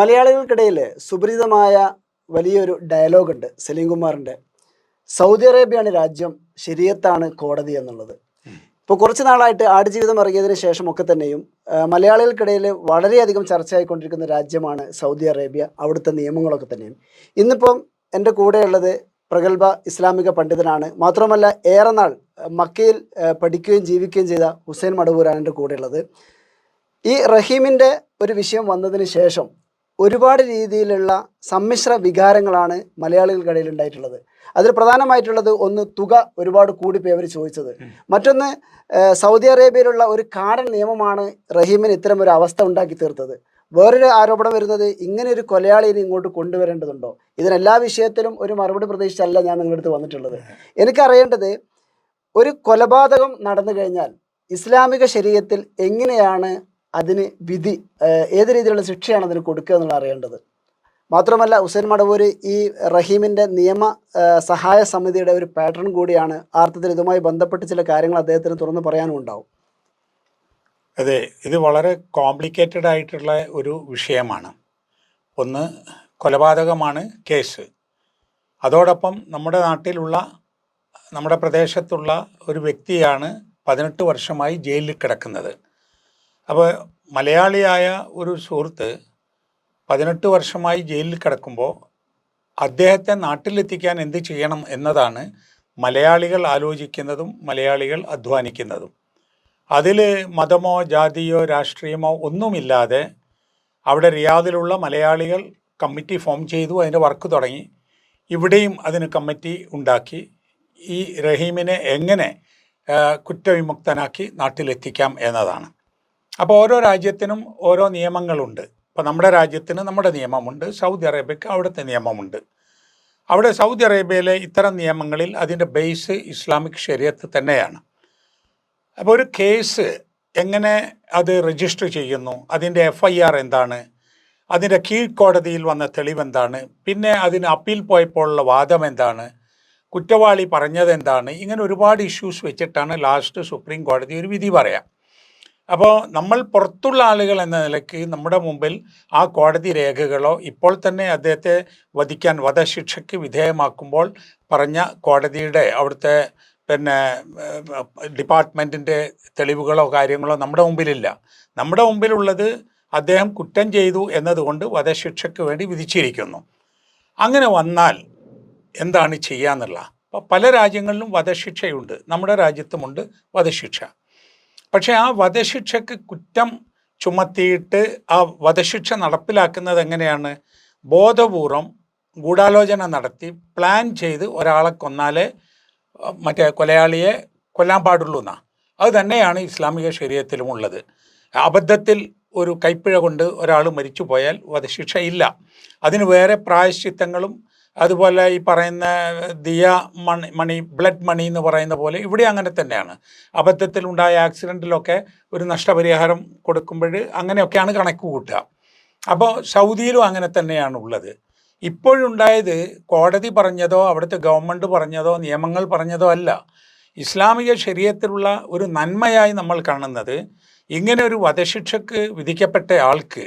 മലയാളികൾക്കിടയിൽ സുപരിചിതമായ വലിയൊരു ഡയലോഗുണ്ട് സലീം കുമാറിന്റെ. സൗദി അറേബ്യയാണ് രാജ്യം ശരീരത്താണ് കോടതി എന്നുള്ളത്. ഇപ്പോൾ കുറച്ച് നാളായിട്ട് ആടുജീവിതം ഇറങ്ങിയതിന് ശേഷമൊക്കെ തന്നെയും മലയാളികൾക്കിടയിൽ വളരെയധികം ചർച്ചയായിക്കൊണ്ടിരിക്കുന്ന രാജ്യമാണ് സൗദി അറേബ്യ അവിടുത്തെ നിയമങ്ങളൊക്കെ തന്നെയും. ഇന്നിപ്പം എന്റെ കൂടെയുള്ളത് പ്രഗത്ഭ ഇസ്ലാമിക പണ്ഡിതനാണ്. മാത്രമല്ല ഏറെ നാൾ മക്കയിൽ പഠിക്കുകയും ജീവിക്കുകയും ചെയ്ത ഹുസൈൻ മടവൂരാണ് എന്റെ കൂടെയുള്ളത്. ഈ റഹീമിന്റെ ഒരു വിഷയം വന്നതിന് ശേഷം ഒരുപാട് രീതിയിലുള്ള സമ്മിശ്ര വികാരങ്ങളാണ് മലയാളികൾക്കിടയിൽ ഉണ്ടായിട്ടുള്ളത് അതിൽ പ്രധാനമായിട്ടുള്ളത് ഒന്ന് തുക ഒരുപാട് കൂടിപ്പോയി അവർ ചോദിച്ചത്. മറ്റൊന്ന് സൗദി അറേബ്യയിലുള്ള ഒരു കാടൻ നിയമമാണ് റഹീമിന് ഇത്തരം ഒരു അവസ്ഥ ഉണ്ടാക്കി തീർത്തത്. വേറൊരു ആരോപണം വരുന്നത് ഇങ്ങനെ ഒരു കൊലയാളിനെ ഇങ്ങോട്ട് കൊണ്ടുവരേണ്ടതുണ്ടോ? ഇതിനെല്ലാ വിഷയത്തിലും ഒരു മറുപടി പ്രതീക്ഷിച്ചല്ല ഞാൻ നിങ്ങളുടെ അടുത്ത് വന്നിട്ടുള്ളത്. എനിക്കറിയേണ്ടത് ഒരു കൊലപാതകം നടന്നു കഴിഞ്ഞാൽ ഇസ്ലാമിക ശരീരത്തിൽ എങ്ങനെയാണ് അതിന് വിധി ഏത് രീതിയിലുള്ള ശിക്ഷയാണ് അതിന് കൊടുക്കുക എന്നുള്ള അറിയേണ്ടത്. മാത്രമല്ല ഹുസൈൻ മടവൂര് ഈ റഹീമിന്റെ നിയമ സഹായ സമിതിയുടെ ഒരു പാറ്റേൺ കൂടിയാണ് ആർത്ഥത്തിൽ ഇതുമായി ബന്ധപ്പെട്ട് ചില കാര്യങ്ങൾ അദ്ദേഹത്തിന് തുറന്നു പറയാനും ഉണ്ടാവും. അതെ ഇത് വളരെ കോംപ്ലിക്കേറ്റഡ് ആയിട്ടുള്ള ഒരു വിഷയമാണ്. ഒന്ന് കൊലപാതകമാണ് കേസ്. അതോടൊപ്പം നമ്മുടെ നാട്ടിലുള്ള നമ്മുടെ പ്രദേശത്തുള്ള ഒരു വ്യക്തിയാണ് പതിനെട്ട് വർഷമായി ജയിലിൽ കിടക്കുന്നത്. അപ്പോൾ മലയാളിയായ ഒരു സുഹൃത്ത് പതിനെട്ട് വർഷമായി ജയിലിൽ കിടക്കുമ്പോൾ അദ്ദേഹത്തെ നാട്ടിലെത്തിക്കാൻ എന്ത് ചെയ്യണം എന്നതാണ് മലയാളികൾ ആലോചിക്കുന്നതും മലയാളികൾ അധ്വാനിക്കുന്നതും. അതിൽ മതമോ ജാതിയോ രാഷ്ട്രീയമോ ഒന്നുമില്ലാതെ അവിടെ റിയാദിലുള്ള മലയാളികൾ കമ്മിറ്റി ഫോം ചെയ്തു അതിന്റെ വർക്ക് തുടങ്ങി. ഇവിടെയും അതിന് കമ്മിറ്റി ഉണ്ടാക്കി. ഈ റഹീമിനെ എങ്ങനെ കുറ്റവിമുക്തനാക്കി നാട്ടിലെത്തിക്കാം എന്നതാണ്. അപ്പോൾ ഓരോ രാജ്യത്തിനും ഓരോ നിയമങ്ങളുണ്ട്. ഇപ്പോൾ നമ്മുടെ രാജ്യത്തിന് നമ്മുടെ നിയമമുണ്ട്. സൗദി അറേബ്യക്ക് അവിടുത്തെ നിയമമുണ്ട്. അവിടെ സൗദി അറേബ്യയിലെ ഇത്തരം നിയമങ്ങളിൽ അതിന്റെ ബേസ് ഇസ്ലാമിക് ശരീരത്ത് തന്നെയാണ്. അപ്പോൾ ഒരു കേസ് എങ്ങനെ അത് രജിസ്റ്റർ ചെയ്യുന്നു? അതിന്റെ എഫ് ഐ ആർ എന്താണ്? അതിന്റെ കീഴ്ക്കോടതിയിൽ വന്ന തെളിവെന്താണ്? പിന്നെ അതിന് അപ്പീൽ പോയപ്പോഴുള്ള വാദം എന്താണ്? കുറ്റവാളി പറഞ്ഞതെന്താണ്? ഇങ്ങനെ ഒരുപാട് ഇഷ്യൂസ് വെച്ചിട്ടാണ് ലാസ്റ്റ് സുപ്രീം കോടതി ഒരു വിധി പറയാം. അപ്പോൾ നമ്മൾ പുറത്തുള്ള ആളുകൾ എന്ന നിലയ്ക്ക് നമ്മുടെ മുമ്പിൽ ആ കോടതി രേഖകളോ ഇപ്പോൾ തന്നെ അദ്ദേഹത്തെ വധിക്കാൻ വധശിക്ഷയ്ക്ക് വിധേയമാക്കുമ്പോൾ പറഞ്ഞ കോടതിയുടെ അവിടുത്തെ പിന്നെ ഡിപ്പാർട്ട്മെന്റിന്റെ തെളിവുകളോ കാര്യങ്ങളോ നമ്മുടെ മുമ്പിലില്ല. നമ്മുടെ മുമ്പിലുള്ളത് അദ്ദേഹം കുറ്റം ചെയ്തു എന്നതുകൊണ്ട് വധശിക്ഷയ്ക്ക് വേണ്ടി വിധിച്ചിരിക്കുന്നു. അങ്ങനെ വന്നാൽ എന്താണ് ചെയ്യാന്നുള്ള? അപ്പോൾ പല രാജ്യങ്ങളിലും വധശിക്ഷയുണ്ട്. നമ്മുടെ രാജ്യത്തുമുണ്ട് വധശിക്ഷ. പക്ഷേ ആ വധശിക്ഷയ്ക്ക് കുറ്റം ചുമത്തിയിട്ട് ആ വധശിക്ഷ നടപ്പിലാക്കുന്നത് എങ്ങനെയാണ്? ബോധപൂർവം ഗൂഢാലോചന നടത്തി പ്ലാൻ ചെയ്ത് ഒരാളെ കൊന്നാലേ മറ്റേ കൊലയാളിയെ കൊല്ലാൻ പാടുള്ളൂ എന്നാ. അത് തന്നെയാണ് ഇസ്ലാമിക ശരീരത്തിലും ഉള്ളത്. അബദ്ധത്തിൽ ഒരു കൈപ്പിഴ കൊണ്ട് ഒരാൾ മരിച്ചു പോയാൽ വധശിക്ഷ ഇല്ല അതിന് വേറെ പ്രായശ്ചിത്തങ്ങളും അതുപോലെ ഈ പറയുന്ന ദിയ മണി മണി ബ്ലഡ് മണി എന്ന് പറയുന്ന പോലെ ഇവിടെ അങ്ങനെ തന്നെയാണ്. അബദ്ധത്തിൽ ഉണ്ടായ ആക്സിഡന്റിലൊക്കെ ഒരു നഷ്ടപരിഹാരം കൊടുക്കുമ്പോൾ അങ്ങനെയൊക്കെയാണ് കണക്ക് കൂട്ടുക. അപ്പോൾ സൗദിയിലും അങ്ങനെ തന്നെയാണ് ഉള്ളത്. ഇപ്പോഴുണ്ടായത് കോടതി പറഞ്ഞതോ അവിടുത്തെ ഗവൺമെന്റ് പറഞ്ഞതോ നിയമങ്ങൾ പറഞ്ഞതോ അല്ല. ഇസ്ലാമിക ശരീരത്തിലുള്ള ഒരു നന്മയായി നമ്മൾ കാണുന്നത് ഇങ്ങനെ ഒരു വധശിക്ഷക്ക് വിധിക്കപ്പെട്ട ആൾക്ക്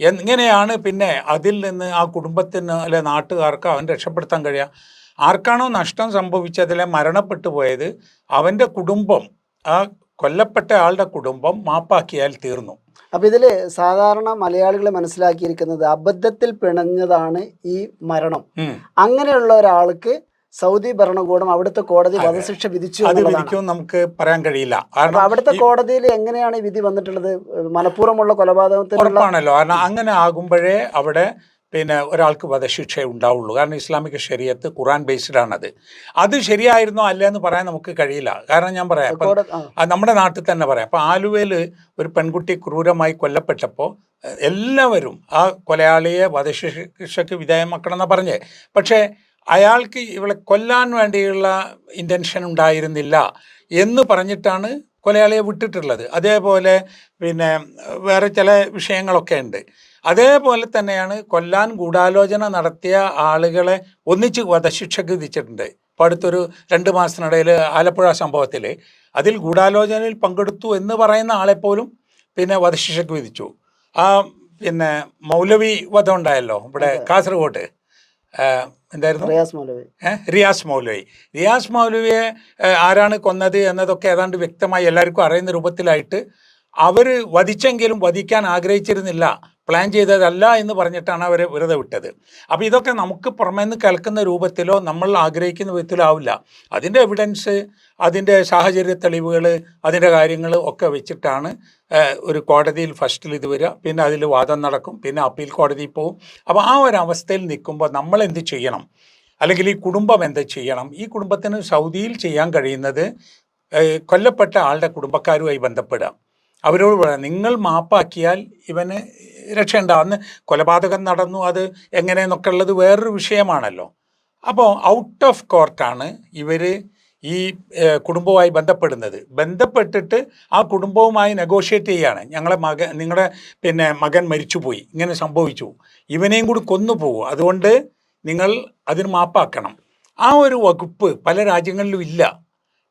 എങ്ങനെയാണ് പിന്നെ അതിൽ നിന്ന് ആ കുടുംബത്തിന് അല്ലെ നാട്ടുകാർക്ക് അവൻ രക്ഷപ്പെടുത്താൻ കഴിയുക ആർക്കാണോ നഷ്ടം സംഭവിച്ചതിലെ മരണപ്പെട്ടു പോയത് അവന്റെ കുടുംബം ആ കൊല്ലപ്പെട്ട ആളുടെ കുടുംബം മാപ്പാക്കിയാൽ തീർന്നു. അപ്പം ഇതിൽ സാധാരണ മലയാളികൾ മനസ്സിലാക്കിയിരിക്കുന്നത് അബദ്ധത്തിൽ പിണഞ്ഞതാണ് ഈ മരണം. അങ്ങനെയുള്ള ഒരാൾക്ക് സൗദി ഭരണകൂടം അവിടുത്തെ കോടതി വധശിക്ഷ വിധിച്ചു അത് വിധിക്കും നമുക്ക് പറയാൻ കഴിയില്ല. കാരണം അവിടുത്തെ കോടതിയിൽ എങ്ങനെയാണ് ഈ വിധി വന്നിട്ടുള്ളത്? മനഃപൂർവമുള്ള കൊലപാതകത്തിനുള്ളതാണല്ലോ കാരണം അങ്ങനെ ആകുമ്പോഴേ അവിടെ പിന്നെ ഒരാൾക്ക് വധശിക്ഷ ഉണ്ടാവുള്ളൂ. കാരണം ഇസ്ലാമിക ശരീരത്ത് ഖുറാൻ ബേസ്ഡ് ആണത്. അത് ശരിയായിരുന്നോ അല്ല എന്ന് പറയാൻ നമുക്ക് കഴിയില്ല. കാരണം ഞാൻ പറയാം. നമ്മുടെ നാട്ടിൽ തന്നെ പറയാം. അപ്പോൾ ആലുവയിൽ ഒരു പെൺകുട്ടി ക്രൂരമായി കൊല്ലപ്പെട്ടപ്പോൾ എല്ലാവരും ആ കൊലയാളിയെ വധശിക്ഷയ്ക്ക് വിധേയമാക്കണം എന്നാണ് പറഞ്ഞേ പക്ഷേ അയാൾക്ക് ഇവളെ കൊല്ലാൻ വേണ്ടിയുള്ള ഇന്റൻഷൻ ഉണ്ടായിരുന്നില്ല എന്ന് പറഞ്ഞിട്ടാണ് കൊലയാളിയെ വിട്ടിട്ടുള്ളത്. അതേപോലെ പിന്നെ വേറെ ചില വിഷയങ്ങളൊക്കെ ഉണ്ട്. അതേപോലെ തന്നെയാണ് കൊല്ലാൻ ഗൂഢാലോചന നടത്തിയ ആളുകളെ ഒന്നിച്ച് വധശിക്ഷയ്ക്ക് വിധിച്ചിട്ടുണ്ട്. ഇപ്പോൾ അടുത്തൊരു രണ്ട് മാസത്തിനിടയിൽ ആലപ്പുഴ സംഭവത്തിൽ അതിൽ ഗൂഢാലോചനയിൽ പങ്കെടുത്തു എന്ന് പറയുന്ന ആളെപ്പോലും പിന്നെ വധശിക്ഷയ്ക്ക് വിധിച്ചു. ആ പിന്നെ മൗലവി വധം ഉണ്ടായല്ലോ ഇവിടെ കാസർഗോഡ്. ആ, എന്തായിരുന്നു? റിയാസ് മൗലവി? റിയാസ് മൗലവി. റിയാസ് മൗലവിയെ ആരാണ് കൊന്നത് എന്നതൊക്കെ ഏതാണ്ട് വ്യക്തമായി എല്ലാവർക്കും അറിയുന്ന രൂപത്തിലായിട്ട് അവർ വധിച്ചെങ്കിലും വധിക്കാൻ ആഗ്രഹിച്ചിരുന്നില്ല. പ്ലാൻ ചെയ്തതല്ല എന്ന് പറഞ്ഞിട്ടാണ് അവരെ വെറുതെ വിട്ടത്. അപ്പോൾ ഇതൊക്കെ നമുക്ക് പുറമേ നിന്ന് കേൾക്കുന്ന രൂപത്തിലോ നമ്മൾ ആഗ്രഹിക്കുന്ന വിധത്തിലോ ആവില്ല. അതിന്റെ എവിഡൻസ് അതിന്റെ സാഹചര്യ തെളിവുകൾ അതിന്റെ കാര്യങ്ങൾ ഒക്കെ വെച്ചിട്ടാണ് ഒരു കോടതിയിൽ ഫസ്റ്റിൽ ഇത് വരിക. പിന്നെ അതിൽ വാദം നടക്കും. പിന്നെ അപ്പീൽ കോടതിയിൽ പോവും അപ്പോൾ ആ ഒരു അവസ്ഥയിൽ നിൽക്കുമ്പോൾ നമ്മൾ എന്ത് ചെയ്യണം? അല്ലെങ്കിൽ ഈ കുടുംബം എന്ത് ചെയ്യണം? ഈ കുടുംബത്തിന് സൗദിയിൽ ചെയ്യാൻ കഴിയുന്നത് കൊല്ലപ്പെട്ട ആളുടെ കുടുംബക്കാരുമായി ബന്ധപ്പെടുക. അവരോട് പറയാം നിങ്ങൾ മാപ്പാക്കിയാൽ ഇവന് രക്ഷയുണ്ടാവും. അന്ന് കൊലപാതകം നടന്നു അത് എങ്ങനെയെന്നൊക്കെ ഉള്ളത് വേറൊരു വിഷയമാണല്ലോ. അപ്പോൾ ഔട്ട് ഓഫ് കോർട്ടാണ് ഇവർ ഈ കുടുംബവുമായി ബന്ധപ്പെടുന്നത്. ബന്ധപ്പെട്ടിട്ട് ആ കുടുംബവുമായി നെഗോഷിയേറ്റ് ചെയ്യുകയാണ് ഞങ്ങളെ മകൻ നിങ്ങളുടെ പിന്നെ മകൻ മരിച്ചുപോയി. ഇങ്ങനെ സംഭവിച്ചു. ഇവനെയും കൂടി കൊന്നുപോകും. അതുകൊണ്ട് നിങ്ങൾ അതിന് മാപ്പാക്കണം. ആ ഒരു വകുപ്പ് പല രാജ്യങ്ങളിലും ഇല്ല.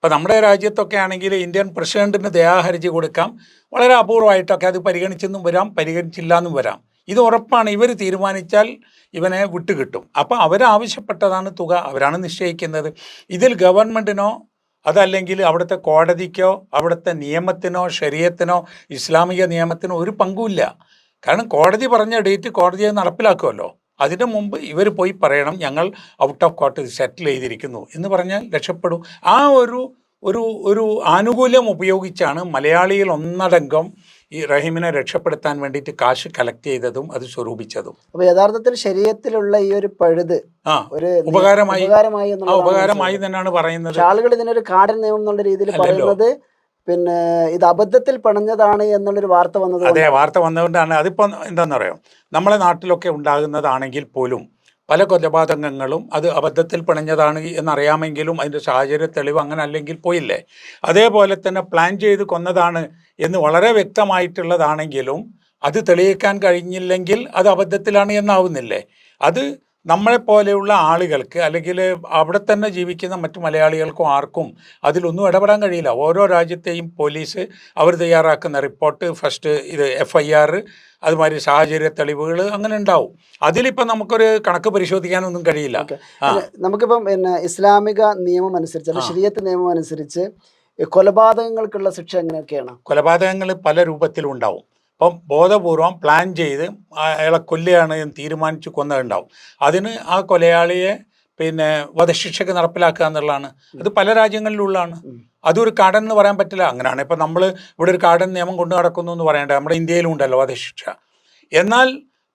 ഇപ്പം നമ്മുടെ രാജ്യത്തൊക്കെ ആണെങ്കിൽ ഇന്ത്യൻ പ്രസിഡന്റിന് ദയാഹർജി കൊടുക്കാം. വളരെ അപൂർവമായിട്ടൊക്കെ അത് പരിഗണിച്ചെന്നും വരാം പരിഗണിച്ചില്ല എന്നും വരാം. ഇത് ഉറപ്പാണ്. ഇവർ തീരുമാനിച്ചാൽ ഇവനെ വിട്ടുകിട്ടും. അപ്പോൾ അവരാവശ്യപ്പെട്ടതാണ് തുക അവരാണ് നിശ്ചയിക്കുന്നത്. ഇതിൽ ഗവൺമെന്റിനോ അതല്ലെങ്കിൽ അവിടുത്തെ കോടതിക്കോ അവിടുത്തെ നിയമത്തിനോ ശരീരത്തിനോ ഇസ്ലാമിക നിയമത്തിനോ ഒരു പങ്കുമില്ല കാരണം കോടതി പറഞ്ഞ ഡേറ്റ് കോടതിയെ നടപ്പിലാക്കുമല്ലോ. അതിന് മുമ്പ് ഇവർ പോയി പറയണം ഞങ്ങൾ ഔട്ട് ഓഫ് കോർട്ട് സെറ്റിൽ ചെയ്തിരിക്കുന്നു എന്ന് പറഞ്ഞാൽ രക്ഷപ്പെടും. ആ ഒരു ഒരു ഒരു ആനുകൂല്യം ഉപയോഗിച്ചാണ് മലയാളിയിൽ ഒന്നടങ്കം ഈ റഹീമിനെ രക്ഷപ്പെടുത്താൻ വേണ്ടിയിട്ട് കാശ് കളക്ട് ചെയ്തതും അത് സ്വരൂപിച്ചതും. അപ്പൊ യഥാർത്ഥത്തിൽ ശരീരത്തിലുള്ള ഈ ഒരു പഴുത് ആ ഒരു ഉപകാരമായി. ഉപകാരമായി തന്നെയാണ് പറയുന്നത്. ആളുകൾ ഇതിനൊരു കാടൻ നിയമം എന്നുള്ള രീതിയിൽ. പറയുന്നത് പിന്നെ ഇത് അബദ്ധത്തിൽ പണഞ്ഞതാണ് എന്നുള്ളൊരു വാർത്ത വന്നത് അതെ വാർത്ത വന്നതുകൊണ്ടാണ്. അതിപ്പോൾ എന്താണെന്ന് പറയാം നമ്മളെ നാട്ടിലൊക്കെ ഉണ്ടാകുന്നതാണെങ്കിൽ പോലും പല കൊലപാതകങ്ങളും അത് അബദ്ധത്തിൽ പിണഞ്ഞതാണ് എന്നറിയാമെങ്കിലും അതിന്റെ സാഹചര്യ തെളിവ് അങ്ങനെ അല്ലെങ്കിൽ പോയില്ലേ? അതേപോലെ തന്നെ പ്ലാൻ ചെയ്ത് കൊന്നതാണ് എന്ന് വളരെ വ്യക്തമായിട്ടുള്ളതാണെങ്കിലും അത് തെളിയിക്കാൻ കഴിഞ്ഞില്ലെങ്കിൽ അത് അബദ്ധത്തിലാണ് എന്നാവുന്നില്ലേ? അത് നമ്മളെപ്പോലെയുള്ള ആളുകൾക്ക് അല്ലെങ്കിൽ അവിടെ തന്നെ ജീവിക്കുന്ന മറ്റു മലയാളികൾക്കും ആർക്കും അതിലൊന്നും ഇടപെടാൻ കഴിയില്ല. ഓരോ രാജ്യത്തെയും പോലീസ് അവർ തയ്യാറാക്കുന്ന റിപ്പോർട്ട് ഫസ്റ്റ് ഇത് എഫ് ഐ ആർ അതുമാതിരി സാഹചര്യ തെളിവുകൾ അങ്ങനെ ഉണ്ടാവും. അതിലിപ്പോൾ നമുക്കൊരു കണക്ക് പരിശോധിക്കാനൊന്നും കഴിയില്ല. നമുക്കിപ്പം പിന്നെ ഇസ്ലാമിക നിയമം അനുസരിച്ച് ശരീരത്ത് നിയമം അനുസരിച്ച് കൊലപാതകങ്ങൾക്കുള്ള ശിക്ഷ എങ്ങനെയൊക്കെയാണ്? കൊലപാതകങ്ങൾ പല രൂപത്തിലും ഉണ്ടാവും. അപ്പം ബോധപൂർവം പ്ലാൻ ചെയ്ത് അയാളെ കൊല്ലുകയാണ് എന്ന് തീരുമാനിച്ച് കൊന്നതുണ്ടാവും അതിന് ആ കൊലയാളിയെ പിന്നെ വധശിക്ഷയ്ക്ക് നടപ്പിലാക്കുക എന്നുള്ളതാണ്. അത് പല രാജ്യങ്ങളിലുള്ളതാണ്. അതൊരു കാടൻ എന്ന് പറയാൻ പറ്റില്ല. അങ്ങനെയാണ്. ഇപ്പം നമ്മൾ ഇവിടെ ഒരു കാടൻ നിയമം കൊണ്ടു നടക്കുന്നു എന്ന് പറയേണ്ടത് നമ്മുടെ ഇന്ത്യയിലും ഉണ്ടല്ലോ വധശിക്ഷ. എന്നാൽ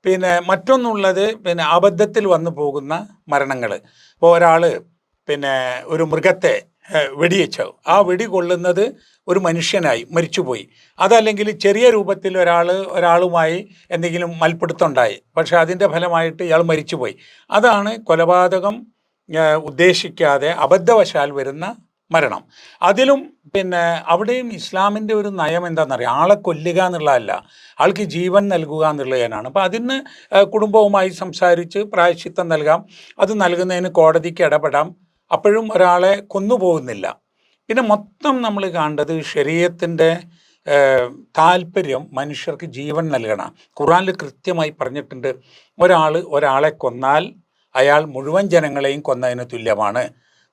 പിന്നെ മറ്റൊന്നുള്ളത് പിന്നെ അബദ്ധത്തിൽ വന്നു പോകുന്ന മരണങ്ങൾ ഇപ്പോൾ ഒരാൾ പിന്നെ ഒരു മൃഗത്തെ വെടിവെച്ചു. ആ വെടി കൊള്ളുന്നത് ഒരു മനുഷ്യനായി മരിച്ചുപോയി. അതല്ലെങ്കിൽ ചെറിയ രൂപത്തിൽ ഒരാൾ ഒരാളുമായി എന്തെങ്കിലും മൽപ്പിടുത്തമുണ്ടായി. പക്ഷേ അതിന്റെ ഫലമായിട്ട് ഇയാൾ മരിച്ചുപോയി. അതാണ് കൊലപാതകം ഉദ്ദേശിക്കാതെ അബദ്ധവശാൽ വരുന്ന മരണം. അതിലും പിന്നെ അവിടെയും ഇസ്ലാമിന്റെ ഒരു നയം എന്താണെന്നറിയാം? ആളെ കൊല്ലുക എന്നുള്ളതല്ല. ആൾക്ക് ജീവൻ നൽകുക എന്നുള്ളതിനാണ്. അപ്പോൾ അതിന് കുടുംബവുമായി സംസാരിച്ച് പ്രായശ്ചിത്തം നൽകാം. അത് നൽകുന്നതിന് കോടതിക്ക് ഇടപെടാം. അപ്പോഴും ഒരാളെ കൊന്നുപോകുന്നില്ല പിന്നെ മൊത്തം നമ്മൾ കണ്ടത് ശരീരത്തിന്റെ താല്പര്യം മനുഷ്യർക്ക് ജീവൻ നൽകണം. ഖുറാനിൽ കൃത്യമായി പറഞ്ഞിട്ടുണ്ട് ഒരാൾ ഒരാളെ കൊന്നാൽ അയാൾ മുഴുവൻ ജനങ്ങളെയും കൊന്നതിന് തുല്യമാണ്.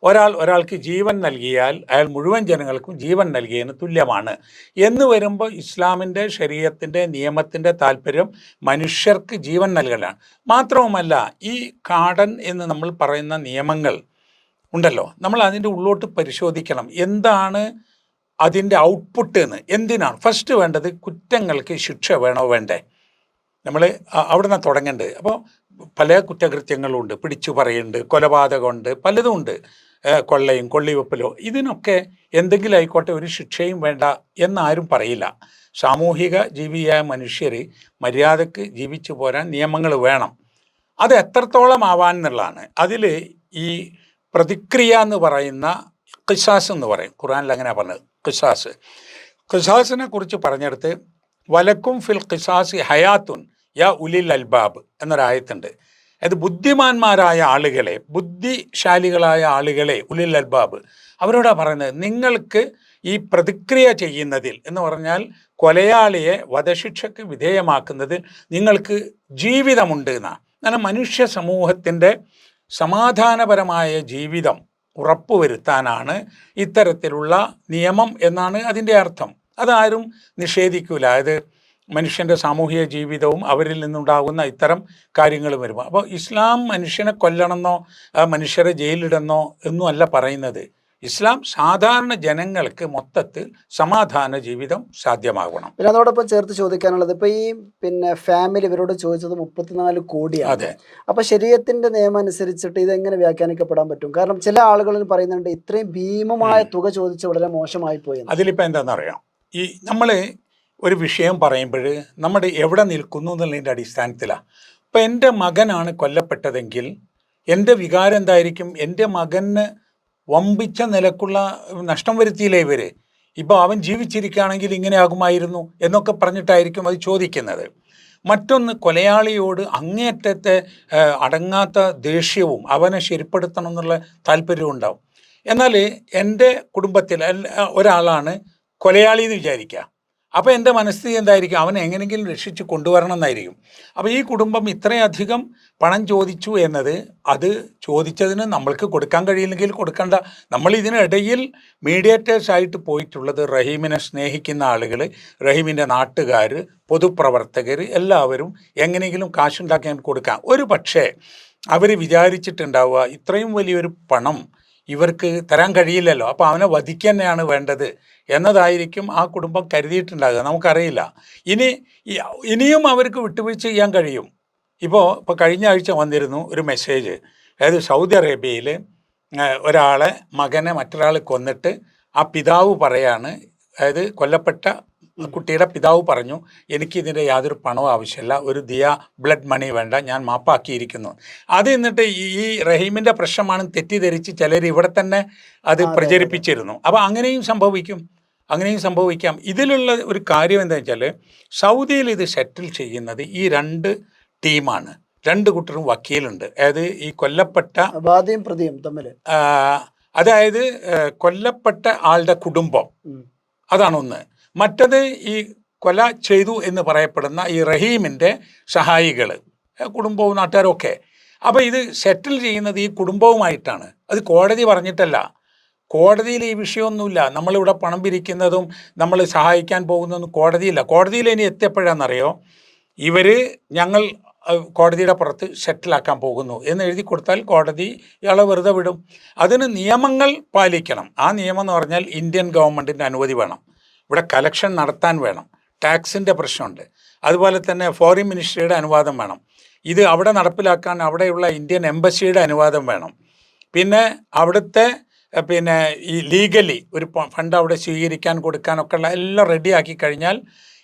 ഒരാൾ ഒരാൾക്ക് ജീവൻ നൽകിയാൽ അയാൾ മുഴുവൻ ജനങ്ങൾക്കും ജീവൻ നൽകിയതിന് തുല്യമാണ്. എന്ന് വരുമ്പോൾ ഇസ്ലാമിന്റെ ശരീരത്തിന്റെ നിയമത്തിന്റെ താല്പര്യം മനുഷ്യർക്ക് ജീവൻ നൽകലാണ്. മാത്രവുമല്ല ഈ കാടൻ എന്ന് നമ്മൾ പറയുന്ന നിയമങ്ങൾ ഉണ്ടല്ലോ. നമ്മൾ അതിന്റെ ഉള്ളോട്ട് പരിശോധിക്കണം. എന്താണ് അതിന്റെ ഔട്ട്പുട്ട് എന്ന്. എന്തിനാണ്? ഫസ്റ്റ് വേണ്ടത് കുറ്റങ്ങൾക്ക് ശിക്ഷ വേണോ വേണ്ടേ? നമ്മൾ അവിടെ നിന്ന് തുടങ്ങേണ്ടത്. അപ്പോൾ പല കുറ്റകൃത്യങ്ങളുണ്ട്. പിടിച്ചു പറയുന്നുണ്ട് കൊലപാതകമുണ്ട് പലതും ഉണ്ട് കൊള്ളയും കൊള്ളിവെപ്പലോ. ഇതിനൊക്കെ എന്തെങ്കിലും ആയിക്കോട്ടെ ഒരു ശിക്ഷയും വേണ്ട എന്നാരും പറയില്ല. സാമൂഹിക ജീവിയായ മനുഷ്യർ മര്യാദയ്ക്ക് ജീവിച്ചു പോരാൻ നിയമങ്ങൾ വേണം. അത് എത്രത്തോളം ആവാൻ എന്നുള്ളതാണ്. അതിൽ ഈ പ്രതിക്രിയ എന്ന് പറയുന്ന ഖിസാസ് എന്ന് പറയും. ഖുറാനിൽ അങ്ങനെയാണ് പറഞ്ഞത്. ഖിസാസ്. ഖിസാസിനെ കുറിച്ച് പറഞ്ഞെടുത്ത് വലക്കും ഫിൽ ഖിസാസ് ഹയാത്തുൻ യാ ഉലിൽ അൽബാബ് എന്നൊരായത്തുണ്ട്. അത് ബുദ്ധിമാന്മാരായ ആളുകളെ ബുദ്ധിശാലികളായ ആളുകളെ ഉലിൽ അൽബാബ് അവരോടാ പറയുന്നത്? നിങ്ങൾക്ക് ഈ പ്രതിക്രിയ ചെയ്യുന്നതിൽ എന്ന് പറഞ്ഞാൽ കൊലയാളിയെ വധശിക്ഷയ്ക്ക് വിധേയമാക്കുന്നതിൽ നിങ്ങൾക്ക് ജീവിതമുണ്ട് എന്നാണ്. അങ്ങനെ മനുഷ്യ സമൂഹത്തിന്റെ സമാധാനപരമായ ജീവിതം ഉറപ്പുവരുത്താനാണ് ഇത്തരത്തിലുള്ള നിയമം എന്നാണ് അതിന്റെ അർത്ഥം. അതാരും നിഷേധിക്കൂല. അത് മനുഷ്യന്റെ സാമൂഹിക ജീവിതവും അവരിൽ നിന്നുണ്ടാകുന്ന ഇത്തരം കാര്യങ്ങളും വരുമ്പോൾ. അപ്പോൾ ഇസ്ലാം മനുഷ്യനെ കൊല്ലണമെന്നോ മനുഷ്യരെ ജയിലിടണമെന്നോ അല്ല പറയുന്നത്. ഇസ്ലാം സാധാരണ ജനങ്ങൾക്ക് മൊത്തത്തിൽ സമാധാന ജീവിതം സാധ്യമാകണം. പിന്നെ അതോടൊപ്പം ചേർത്ത് ചോദിക്കാനുള്ളത് ഇപ്പൊ ഈ പിന്നെ ഫാമിലി ഇവരോട് ചോദിച്ചത് മുപ്പത്തിനാല് കോടിയാണ്. അതെ. അപ്പൊ ശരീരത്തിന്റെ നിയമം അനുസരിച്ചിട്ട് ഇതെങ്ങനെ വ്യാഖ്യാനിക്കപ്പെടാൻ പറ്റും? കാരണം ചില ആളുകൾ പറയുന്നുണ്ട് ഇത്രയും ഭീമമായ തുക ചോദിച്ച് വളരെ മോശമായി പോയി. അതിലിപ്പോൾ എന്താണെന്നറിയാം ഈ നമ്മൾ ഒരു വിഷയം പറയുമ്പോൾ നമ്മുടെ എവിടെ നിൽക്കുന്നു എന്നുള്ളതിന്റെ അടിസ്ഥാനത്തിലാണ് ഇപ്പം എന്റെ മകനാണ് കൊല്ലപ്പെട്ടതെങ്കിൽ എന്റെ വികാരം എന്തായിരിക്കും? എന്റെ മകന് വമ്പിച്ച നിലക്കുള്ള നഷ്ടം വരുത്തിയില്ലേ ഇവർ ഇപ്പോൾ അവൻ ജീവിച്ചിരിക്കുകയാണെങ്കിൽ ഇങ്ങനെ ആകുമായിരുന്നു എന്നൊക്കെ പറഞ്ഞിട്ടായിരിക്കും അത് ചോദിക്കുന്നത്. മറ്റൊന്ന് കൊലയാളിയോട് അങ്ങേയറ്റത്തെ അടങ്ങാത്ത ദേഷ്യവും അവനെ ശരിപ്പെടുത്തണം എന്നുള്ള താല്പര്യവും ഉണ്ടാവും. എന്നാൽ എന്റെ കുടുംബത്തിൽ ഒരാളാണ് കൊലയാളി എന്ന് വിചാരിക്കുക. അപ്പോൾ എന്റെ മനസ്ഥിതി എന്തായിരിക്കും? അവനെ എങ്ങനെയെങ്കിലും രക്ഷിച്ച് കൊണ്ടുവരണം എന്നായിരിക്കും അപ്പോൾ ഈ കുടുംബം ഇത്രയധികം പണം ചോദിച്ചു എന്നത് അത് ചോദിച്ചതിന് നമ്മൾക്ക് കൊടുക്കാൻ കഴിയില്ലെങ്കിൽ കൊടുക്കണ്ട. നമ്മൾ ഇതിനിടയിൽ മീഡിയേറ്റേഴ്സ് ആയിട്ട് പോയിട്ടുള്ളത് റഹീമിനെ സ്നേഹിക്കുന്ന ആളുകൾ റഹീമിന്റെ നാട്ടുകാർ പൊതുപ്രവർത്തകർ എല്ലാവരും എങ്ങനെയെങ്കിലും കാശുണ്ടാക്കാൻ കൊടുക്കാം. ഒരു പക്ഷേ അവർ വിചാരിച്ചിട്ടുണ്ടാവുക ഇത്രയും വലിയൊരു പണം ഇവർക്ക് തരാൻ കഴിയില്ലല്ലോ. അപ്പോൾ അവനെ വധിക്കുക തന്നെയാണ് വേണ്ടത്. എന്നതായിരിക്കും ആ കുടുംബം കരുതിയിട്ടുണ്ടാകുക. നമുക്കറിയില്ല. ഇനി ഇനിയും അവർക്ക് വിട്ടുവീഴ്ച ചെയ്യാൻ കഴിയും. ഇപ്പോൾ ഇപ്പോൾ കഴിഞ്ഞ ആഴ്ച വന്നിരുന്നു ഒരു മെസ്സേജ്. അതായത് സൗദി അറേബ്യയിൽ ഒരാളെ മകനെ മറ്റൊരാൾ കൊന്നിട്ട് ആ പിതാവ് പറയാണ് അതായത് കൊല്ലപ്പെട്ട കുട്ടിയുടെ പിതാവ് പറഞ്ഞു എനിക്ക് ഇതിന്റെ യാതൊരു പണവും ആവശ്യമില്ല. ഒരു ദിയ ബ്ലഡ് മണി വേണ്ട. ഞാൻ മാപ്പാക്കിയിരിക്കുന്നു. അത് എന്നിട്ട് ഈ റഹീമിന്റെ പ്രശ്നമാണ് തെറ്റിദ്ധരിച്ച് ചിലർ ഇവിടെ തന്നെ അത്. പ്രചരിപ്പിച്ചിരുന്നു. അപ്പോൾ അങ്ങനെയും സംഭവിക്കും. അങ്ങനെയും സംഭവിക്കാം. ഇതിലുള്ള ഒരു കാര്യം എന്താ വെച്ചാൽ സൗദിയിൽ ഇത് സെറ്റിൽ ചെയ്യുന്നത് ഈ രണ്ട് ടീമാണ്. രണ്ട് കൂട്ടരും വക്കീലുണ്ട്. അതായത് ഈ കൊല്ലപ്പെട്ട വാദിയും പ്രതിയും തമ്മിൽ. അതായത് കൊല്ലപ്പെട്ട ആളുടെ കുടുംബം. അതാണ് ഒന്ന്. മറ്റത് ഈ കൊല ചെയ്തു എന്ന് പറയപ്പെടുന്ന ഈ റഹീമിന്റെ സഹായികൾ കുടുംബവും നാട്ടുകാരും ഒക്കെ അപ്പോൾ ഇത് സെറ്റിൽ ചെയ്യുന്നത് ഈ കുടുംബവുമായിട്ടാണ്. അത് കോടതി പറഞ്ഞിട്ടല്ല. കോടതിയിൽ ഈ വിഷയമൊന്നുമില്ല. നമ്മളിവിടെ പണം പിരിക്കുന്നതും നമ്മൾ സഹായിക്കാൻ പോകുന്നതും കോടതിയില്ല. കോടതിയിൽ ഇനി എത്തിയപ്പോഴാണെന്നറിയോ? ഇവർ ഞങ്ങൾ കോടതിയുടെ പുറത്ത് സെറ്റിലാക്കാൻ പോകുന്നു എന്ന് എഴുതി കൊടുത്താൽ കോടതി ഇയാളെ വെറുതെ വിടും. അതിന് നിയമങ്ങൾ പാലിക്കണം. ആ നിയമം എന്ന് പറഞ്ഞാൽ ഇന്ത്യൻ ഗവൺമെന്റിന്റെ അനുമതി വേണം. ഇവിടെ കലക്ഷൻ നടത്താൻ വേണം. ടാക്സിന്റെ പ്രശ്നമുണ്ട്. അതുപോലെ തന്നെ ഫോറിൻ മിനിസ്ട്രിയുടെ അനുവാദം വേണം. ഇത് അവിടെ നടപ്പിലാക്കാൻ അവിടെയുള്ള ഇന്ത്യൻ എംബസിയുടെ അനുവാദം വേണം. പിന്നെ അവിടുത്തെ പിന്നെ ഈ ലീഗലി ഒരു ഫണ്ട് അവിടെ സ്വീകരിക്കാൻ കൊടുക്കാനൊക്കെ ഉള്ള എല്ലാം റെഡിയാക്കി കഴിഞ്ഞാൽ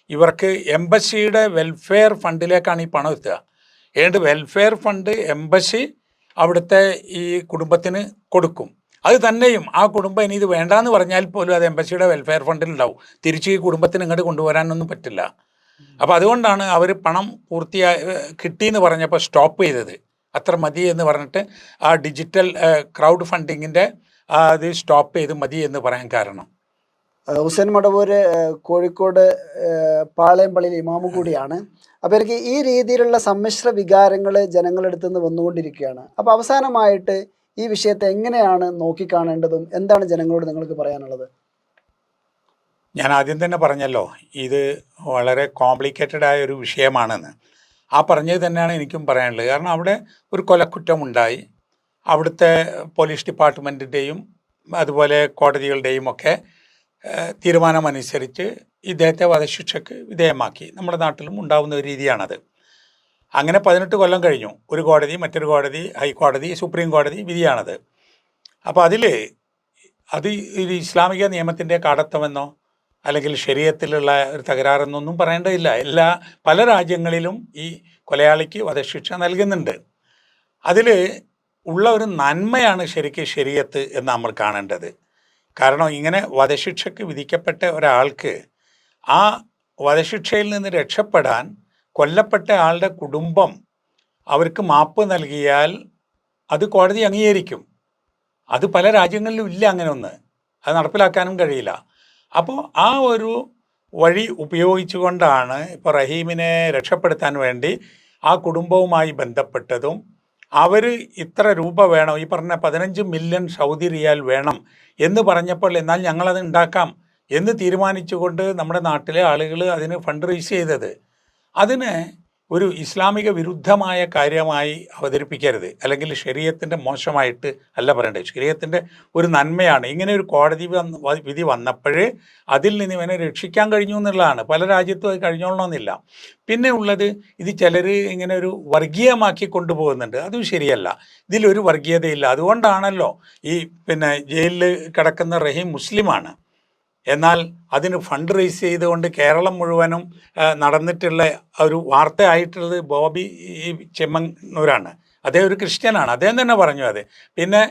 ഇവർക്ക് എംബസിയുടെ വെൽഫെയർ ഫണ്ടിലേക്കാണ് ഈ പണം എത്തുക. ഏത് വെൽഫെയർ ഫണ്ട് എംബസി അവിടുത്തെ ഈ കുടുംബത്തിന് കൊടുക്കും. അത് തന്നെയും ആ കുടുംബം ഇനി ഇത് വേണ്ടാന്ന് പറഞ്ഞാൽ പോലും അത് എംബസിയുടെ വെൽഫെയർ ഫണ്ടിൽ ഉണ്ടാവും തിരിച്ച് ഈ കുടുംബത്തിന് ഇങ്ങോട്ട് കൊണ്ടുവരാനൊന്നും പറ്റില്ല. അപ്പോൾ അതുകൊണ്ടാണ് അവർ പണം പൂർത്തിയായി കിട്ടിയെന്ന് പറഞ്ഞപ്പോൾ സ്റ്റോപ്പ് ചെയ്തത്. അത്ര മതി എന്ന് പറഞ്ഞിട്ട് ആ ഡിജിറ്റൽ ക്രൗഡ് ഫണ്ടിങ്ങിന്റെ അത് സ്റ്റോപ്പ് ചെയ്ത് മതി എന്ന് പറയാൻ കാരണം. ഹുസൈൻ മടവൂര് കോഴിക്കോട് പാളയം പള്ളിയിൽ ഇമാമു കൂടിയാണ്. അപ്പോൾ എനിക്ക് ഈ രീതിയിലുള്ള സമ്മിശ്ര വികാരങ്ങൾ ജനങ്ങളെടുത്തുനിന്ന് വന്നുകൊണ്ടിരിക്കുകയാണ്. അപ്പോൾ അവസാനമായിട്ട് ഈ വിഷയത്തെ എങ്ങനെയാണ് നോക്കിക്കാണേണ്ടതും എന്താണ് ജനങ്ങളോട് നിങ്ങൾക്ക് പറയാനുള്ളത്? ഞാൻ ആദ്യം തന്നെ പറഞ്ഞല്ലോ ഇത് വളരെ കോംപ്ലിക്കേറ്റഡ് ആയ ഒരു വിഷയമാണെന്ന്. ആ പറഞ്ഞത് തന്നെയാണ് എനിക്കും പറയാനുള്ളത്. കാരണം അവിടെ ഒരു കൊലക്കുറ്റം ഉണ്ടായി അവിടുത്തെ പോലീസ് ഡിപ്പാർട്ട്മെന്റിന്റെയും അതുപോലെ കോടതികളുടെയും ഒക്കെ തീരുമാനമനുസരിച്ച് ഇദ്ദേഹത്തെ വധശിക്ഷയ്ക്ക് വിധേയമാക്കി. നമ്മുടെ നാട്ടിലും ഉണ്ടാകുന്ന ഒരു രീതിയാണത്. അങ്ങനെ പതിനെട്ട് കൊല്ലം കഴിഞ്ഞു. ഒരു കോടതി മറ്റൊരു കോടതി ഹൈക്കോടതി സുപ്രീം കോടതി വിധിയാണത്. അപ്പോൾ അതിൽ അത് ഒരു ഇസ്ലാമിക നിയമത്തിന്റെ കടത്തമെന്നോ അല്ലെങ്കിൽ ശരീരത്തിലുള്ള ഒരു തകരാറെന്നൊന്നും പറയേണ്ടതില്ല. എല്ലാ പല രാജ്യങ്ങളിലും ഈ കൊലയാളിക്ക് വധശിക്ഷ നൽകുന്നുണ്ട്. അതിൽ ഉള്ള ഒരു നന്മയാണ് ശരിക്കും ശരീരത്ത് എന്ന് നമ്മൾ കാണേണ്ടത്. കാരണം ഇങ്ങനെ വധശിക്ഷയ്ക്ക് വിധിക്കപ്പെട്ട ഒരാൾക്ക് ആ വധശിക്ഷയിൽ നിന്ന് രക്ഷപ്പെടാൻ കൊല്ലപ്പെട്ട ആളുടെ കുടുംബം അവർക്ക് മാപ്പ് നൽകിയാൽ അത് കോടതി അംഗീകരിക്കും. അത് പല രാജ്യങ്ങളിലും ഇല്ല അങ്ങനെ ഒന്ന് അത് നടപ്പിലാക്കാനും കഴിയില്ല. അപ്പോൾ ആ ഒരു വഴി ഉപയോഗിച്ചുകൊണ്ടാണ് ഇപ്പോൾ റഹീമിനെ രക്ഷപ്പെടുത്താൻ വേണ്ടി ആ കുടുംബവുമായി ബന്ധപ്പെട്ടതും അവർ ഇത്ര രൂപ വേണം ഈ പറഞ്ഞ പതിനഞ്ച് മില്യൺ സൗദി റിയാൽ വേണം എന്ന് പറഞ്ഞപ്പോൾ എന്നാൽ ഞങ്ങളത് ഉണ്ടാക്കാം എന്ന് തീരുമാനിച്ചുകൊണ്ട് നമ്മുടെ നാട്ടിലെ ആളുകൾ അതിന് ഫണ്ട് റേസ് ചെയ്തത്. അതിന് ഒരു ഇസ്ലാമിക വിരുദ്ധമായ കാര്യമായി അവതരിപ്പിക്കരുത്. അല്ലെങ്കിൽ ശരീരത്തിന്റെ മോശമായിട്ട് അല്ല പറയേണ്ടത്. ശരീരത്തിന്റെ ഒരു നന്മയാണ്. ഇങ്ങനെ ഒരു കോടതി വിധി വന്നപ്പോഴേ അതിൽ നിന്ന് ഇവനെ രക്ഷിക്കാൻ കഴിഞ്ഞു എന്നുള്ളതാണ്. പല രാജ്യത്തും അത് കഴിഞ്ഞോളണമെന്നില്ല. പിന്നെ ഉള്ളത് ഇത് ചിലർ ഇങ്ങനെ ഒരു വർഗീയമാക്കി കൊണ്ടുപോകുന്നുണ്ട്. അതും ശരിയല്ല. ഇതിലൊരു വർഗീയതയില്ല. അതുകൊണ്ടാണല്ലോ ഈ പിന്നെ ജയിലിൽ കിടക്കുന്ന റഹീം മുസ്ലിമാണ്. എന്നാൽ അതിന് ഫണ്ട് റേസ് ചെയ്തുകൊണ്ട് കേരളം മുഴുവനും നടന്നിട്ടുള്ള ഒരു വാർത്തയായിട്ടുള്ളത് ബോബി ഈ ചെമ്മന്നൂരാണ് അദ്ദേഹം ഒരു ക്രിസ്ത്യനാണ്. അദ്ദേഹം തന്നെ പറഞ്ഞു അത്. പിന്നെ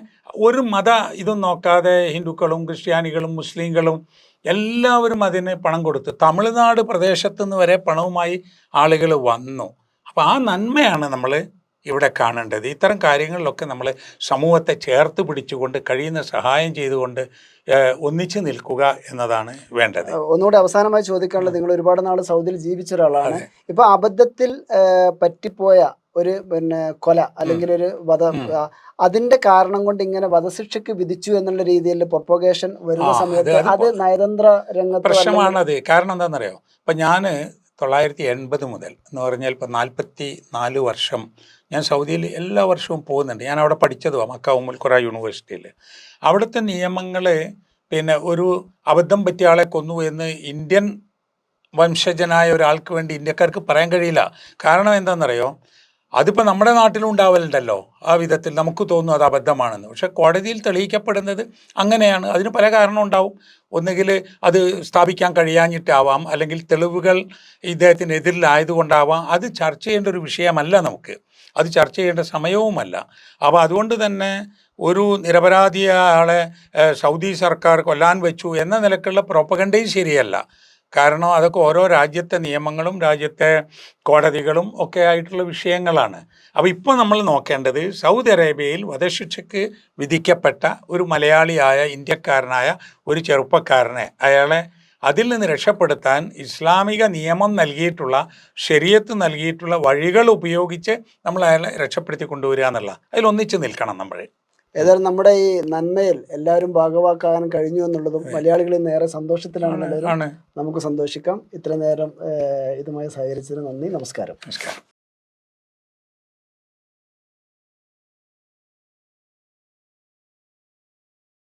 ഒരു മത ഇതും നോക്കാതെ ഹിന്ദുക്കളും ക്രിസ്ത്യാനികളും മുസ്ലിങ്ങളും എല്ലാവരും അതിന് പണം കൊടുത്തു തമിഴ്നാട് പ്രദേശത്തുനിന്ന് വരെ പണവുമായി ആളുകൾ വന്നു. അപ്പോൾ ആ നന്മയാണ് നമ്മൾ ഇവിടെ കാണേണ്ടത്. ഇത്തരം കാര്യങ്ങളിലൊക്കെ നമ്മൾ സമൂഹത്തെ ചേർത്ത് പിടിച്ചുകൊണ്ട് കഴിയുന്ന സഹായം ചെയ്തുകൊണ്ട് ഒന്നിച്ച് നിൽക്കുക എന്നതാണ് വേണ്ടത്. ഒന്നുകൂടി അവസാനമായി ചോദിക്കാനുള്ളത് നിങ്ങൾ ഒരുപാട് നാൾ സൗദിയിൽ ജീവിച്ച ഒരാളാണ്. ഇപ്പൊ അബദ്ധത്തിൽ പറ്റിപ്പോയ ഒരു പിന്നെ കൊല അല്ലെങ്കിൽ ഒരു വധ അതിന്റെ കാരണം കൊണ്ട് ഇങ്ങനെ വധശിക്ഷയ്ക്ക് വിധിച്ചു എന്നുള്ള രീതിയിൽ പ്രൊപ്പഗേഷൻ വരുന്ന സമയത്ത് അത് അത് നയതന്ത്ര രംഗത്ത് പ്രശ്നമാണത്. കാരണം എന്താണെന്നറിയോ? ഇപ്പൊ ഞാൻ തൊള്ളായിരത്തി എൺപത് മുതൽ എന്ന് പറഞ്ഞാൽ ഇപ്പം നാൽപ്പത്തി നാല് വർഷം ഞാൻ സൗദിയിൽ എല്ലാ വർഷവും പോകുന്നുണ്ട്. ഞാൻ അവിടെ പഠിച്ചതുമാണ് മക്ക ഉമ്മൽഖുറ യൂണിവേഴ്സിറ്റിയിൽ. അവിടുത്തെ നിയമങ്ങൾ പിന്നെ ഒരു അബദ്ധം പറ്റിയ ആളെ കൊന്നു എന്ന് ഇന്ത്യൻ വംശജനായ ഒരാൾക്ക് വേണ്ടി ഇന്ത്യക്കാർക്ക് പറയാൻ കഴിയില്ല. കാരണം എന്താണെന്നറിയോ? അതിപ്പോൾ നമ്മുടെ നാട്ടിലും ഉണ്ടാവലുണ്ടല്ലോ. ആ വിധത്തിൽ നമുക്ക് തോന്നും അത് അബദ്ധമാണെന്ന്. പക്ഷെ കോടതിയിൽ തെളിയിക്കപ്പെടുന്നത് അങ്ങനെയാണ്. അതിന് പല കാരണം ഉണ്ടാവും. ഒന്നുകിൽ അത് സ്ഥാപിക്കാൻ കഴിയാഞ്ഞിട്ടാവാം. അല്ലെങ്കിൽ തെളിവുകൾ ഇദ്ദേഹത്തിനെതിരിലായതുകൊണ്ടാവാം അത് ചർച്ച ചെയ്യേണ്ട ഒരു വിഷയമല്ല നമുക്ക്. അത് ചർച്ച ചെയ്യേണ്ട സമയവുമല്ല. അപ്പോൾ അതുകൊണ്ട് തന്നെ ഒരു നിരപരാധിയാളെ സൗദി സർക്കാർ കൊല്ലാൻ വെച്ചു എന്ന നിലക്കുള്ള പ്രോപ്പഗണ്ടയും ശരിയല്ല. കാരണം അതൊക്കെ ഓരോ രാജ്യത്തെ നിയമങ്ങളും രാജ്യത്തെ കോടതികളും ഒക്കെ ആയിട്ടുള്ള വിഷയങ്ങളാണ്. അപ്പോൾ ഇപ്പോൾ നമ്മൾ നോക്കേണ്ടത് സൗദി അറേബ്യയിൽ വധശിക്ഷയ്ക്ക് വിധിക്കപ്പെട്ട ഒരു മലയാളിയായ ഇന്ത്യക്കാരനായ ഒരു ചെറുപ്പക്കാരനെ അയാളെ അതിൽ നിന്ന് രക്ഷപ്പെടുത്താൻ ഇസ്ലാമിക നിയമം നൽകിയിട്ടുള്ള ശരീരത്ത് നൽകിയിട്ടുള്ള വഴികൾ ഉപയോഗിച്ച് നമ്മൾ അയാളെ രക്ഷപ്പെടുത്തി കൊണ്ടുവരിക എന്നുള്ള അതിലൊന്നിച്ച് നിൽക്കണം നമ്മൾ. ഏതായാലും നമ്മുടെ ഈ നന്മയിൽ എല്ലാവരും ഭാഗവാക്കാൻ കഴിഞ്ഞു എന്നുള്ളതും മലയാളികൾ നേരെ സന്തോഷത്തിലാണെന്നുള്ളതും നമുക്ക് സന്തോഷിക്കാം. ഇത്ര നേരം ഇതുമായി സഹകരിച്ചതിന് നന്ദി നമസ്കാരം. നമസ്കാരം.